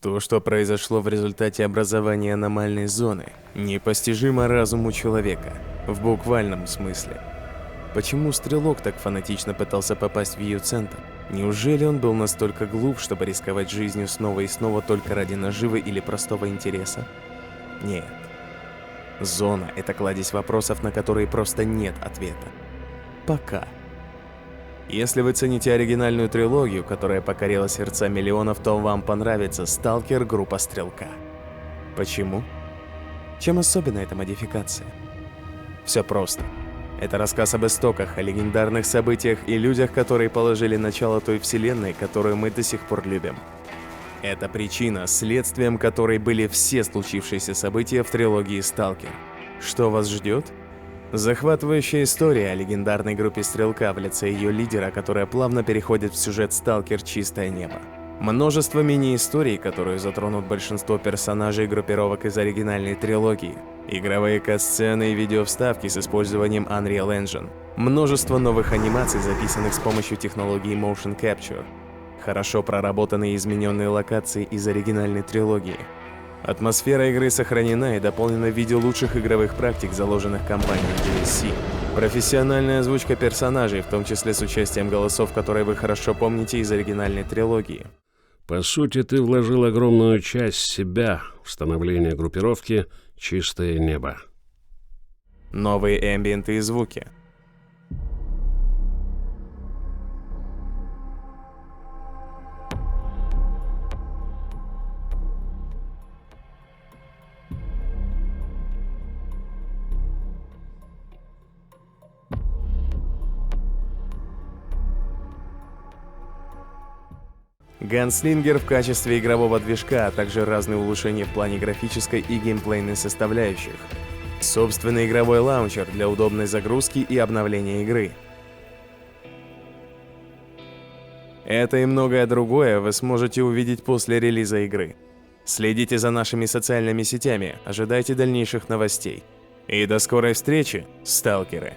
То, что произошло в результате образования аномальной зоны, непостижимо разуму человека, в буквальном смысле. Почему Стрелок так фанатично пытался попасть в ее центр? Неужели он был настолько глуп, чтобы рисковать жизнью снова и снова только ради наживы или простого интереса? Нет. Зона — это кладезь вопросов, на которые просто нет ответа. Пока. Если вы цените оригинальную трилогию, которая покорила сердца миллионов, то вам понравится «Сталкер. Группа Стрелка». Почему? Чем особенна эта модификация? Все просто. Это рассказ об истоках, о легендарных событиях и людях, которые положили начало той вселенной, которую мы до сих пор любим. Это причина, следствием которой были все случившиеся события в трилогии «Сталкер». Что вас ждет? Захватывающая история о легендарной группе Стрелка в лице ее лидера, которая плавно переходит в сюжет «Сталкер. Чистое небо». Множество мини-историй, которые затронут большинство персонажей и группировок из оригинальной трилогии. Игровые катсцены и видеовставки с использованием Unreal Engine. Множество новых анимаций, записанных с помощью технологии Motion Capture. Хорошо проработанные и измененные локации из оригинальной трилогии. Атмосфера игры сохранена и дополнена в виде лучших игровых практик, заложенных компанией DSC. Профессиональная озвучка персонажей, в том числе с участием голосов, которые вы хорошо помните из оригинальной трилогии. По сути, ты вложил огромную часть себя в становление группировки «Чистое небо». Новые эмбиенты и звуки. Ганслингер в качестве игрового движка, а также разные улучшения в плане графической и геймплейной составляющих. Собственный игровой лаунчер для удобной загрузки и обновления игры. Это и многое другое вы сможете увидеть после релиза игры. Следите за нашими социальными сетями, ожидайте дальнейших новостей. И до скорой встречи, сталкеры!